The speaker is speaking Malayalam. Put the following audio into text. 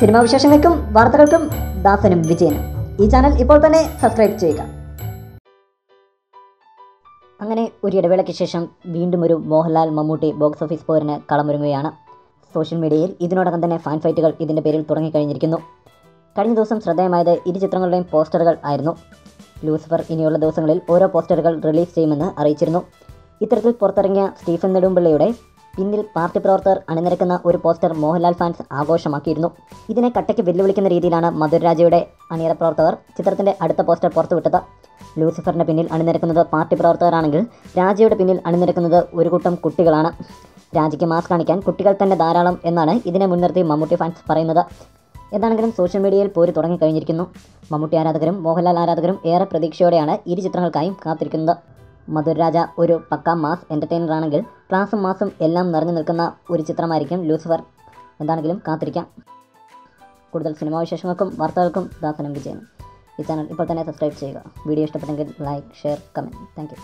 സിനിമാ വിശേഷങ്ങൾക്കും വാർത്തകൾക്കും ദാസനും വിജയനും. ഈ ചാനൽ ഇപ്പോൾ തന്നെ സബ്സ്ക്രൈബ് ചെയ്യുക. അങ്ങനെ ഒരു ഇടവേളയ്ക്ക് ശേഷം വീണ്ടും ഒരു മോഹൻലാൽ മമ്മൂട്ടി ബോക്സ് ഓഫീസ് പോരിന് കളമൊരുങ്ങുകയാണ്. സോഷ്യൽ മീഡിയയിൽ ഇതിനോടകം തന്നെ ഫാൻ ഫൈറ്റുകൾ ഇതിന്റെ പേരിൽ തുടങ്ങിക്കഴിഞ്ഞിരിക്കുന്നു. കഴിഞ്ഞ ദിവസം ശ്രദ്ധേയമായത് ഇരു ചിത്രങ്ങളുടെയും പോസ്റ്ററുകൾ ആയിരുന്നു. ലൂസിഫർ ഇനിയുള്ള ദിവസങ്ങളിൽ ഓരോ പോസ്റ്ററുകൾ റിലീസ് ചെയ്യുമെന്ന് അറിയിച്ചിരുന്നു. ഇത്തരത്തിൽ പുറത്തിറങ്ങിയ സ്റ്റീഫൻ നെടുമ്പിള്ളയുടെ പിന്നിൽ പാർട്ടി പ്രവർത്തകർ അണിനിരക്കുന്ന ഒരു പോസ്റ്റർ മോഹൻലാൽ ഫാൻസ് ആഘോഷമാക്കിയിരുന്നു. ഇതിനെ കട്ടയ്ക്ക് വെല്ലുവിളിക്കുന്ന രീതിയിലാണ് മധുരരാജയുടെ അണിയറ പ്രവർത്തകർ ചിത്രത്തിന്റെ അടുത്ത പോസ്റ്റർ പുറത്തുവിട്ടത്. ലൂസിഫറിന്റെ പിന്നിൽ അണിനിരക്കുന്നത് പാർട്ടി പ്രവർത്തകരാണെങ്കിൽ രാജയുടെ പിന്നിൽ അണിനിരക്കുന്നത് ഒരു കൂട്ടം കുട്ടികളാണ്. രാജയ്ക്ക് മാസ്ക് കാണിക്കാൻ കുട്ടികൾ തന്നെ ധാരാളം എന്നാണ് ഇതിനെ മുൻനിർത്തി മമ്മൂട്ടി ഫാൻസ് പറയുന്നത്. എന്താണെങ്കിലും സോഷ്യൽ മീഡിയയിൽ പോര് തുടങ്ങിക്കഴിഞ്ഞിരിക്കുന്നു. മമ്മൂട്ടി ആരാധകരും മോഹൻലാൽ ആരാധകരും ഏറെ പ്രതീക്ഷയോടെയാണ് ഇരു ചിത്രങ്ങൾക്കായും കാത്തിരിക്കുന്നത്. മധുരരാജ ഒരു പക്ക മാസ് എന്റർടൈനർ ആണെങ്കിൽ ക്ലാസും മാസും എല്ലാം നിറഞ്ഞു നിൽക്കുന്ന ഒരു ചിത്രമായിരിക്കും ലൂസിഫർ. എന്താണെങ്കിലും കാത്തിരിക്കാം. കൂടുതൽ സിനിമാ വിശേഷങ്ങൾക്കും വാർത്തകൾക്കും ദാസനം വിജയൻ. ഈ ചാനൽ ഇപ്പോൾ തന്നെ സബ്സ്ക്രൈബ് ചെയ്യുക. വീഡിയോ ഇഷ്ടപ്പെട്ടെങ്കിൽ ലൈക്ക് ഷെയർ കമന്റ് താങ്ക്